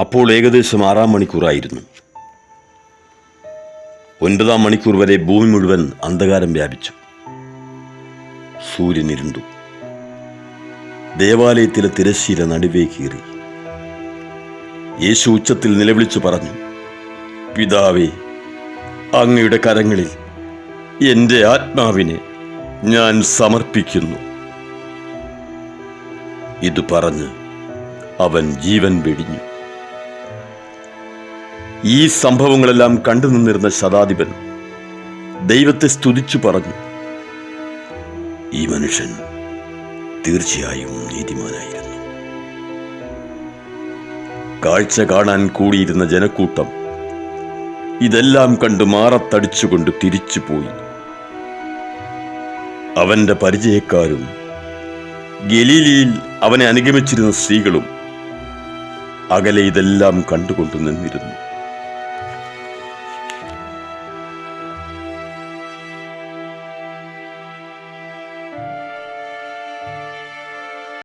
അപ്പോൾ ഏകദേശം ആറാം മണിക്കൂറായിരുന്നു. ഒൻപതാം മണിക്കൂർ വരെ ഭൂമി മുഴുവൻ അന്ധകാരം വ്യാപിച്ചു. സൂര്യൻ ഇരുണ്ടു. ദേവാലയത്തിലെ തിരശ്ശീല നടുവേ കീറി. യേശു ഉച്ചത്തിൽ നിലവിളിച്ചു പറഞ്ഞു പിതാവേ അങ്ങയുടെ കരങ്ങളിൽ എന്റെ ആത്മാവിനെ ഞാൻ സമർപ്പിക്കുന്നു. ഇത് പറഞ്ഞ് അവൻ ജീവൻ വെടിഞ്ഞു. ഈ സംഭവങ്ങളെല്ലാം കണ്ടു നിന്നിരുന്ന ശതാധിപൻ ദൈവത്തെ സ്തുതിച്ചു പറഞ്ഞു ഈ മനുഷ്യൻ തീർച്ചയായും നീതിമാനായിരുന്നു. കാഴ്ച കാണാൻ കൂടിയിരുന്ന ജനക്കൂട്ടം ഇതെല്ലാം കണ്ട് മാറത്തടിച്ചുകൊണ്ട് തിരിച്ചുപോയി. അവന്റെ പരിചയക്കാരും ഗലീലിയിൽ അവനെ അനുഗമിച്ചിരുന്ന സ്ത്രീകളും അകലെ ഇതെല്ലാം കണ്ടുകൊണ്ട് നിന്നിരുന്നു.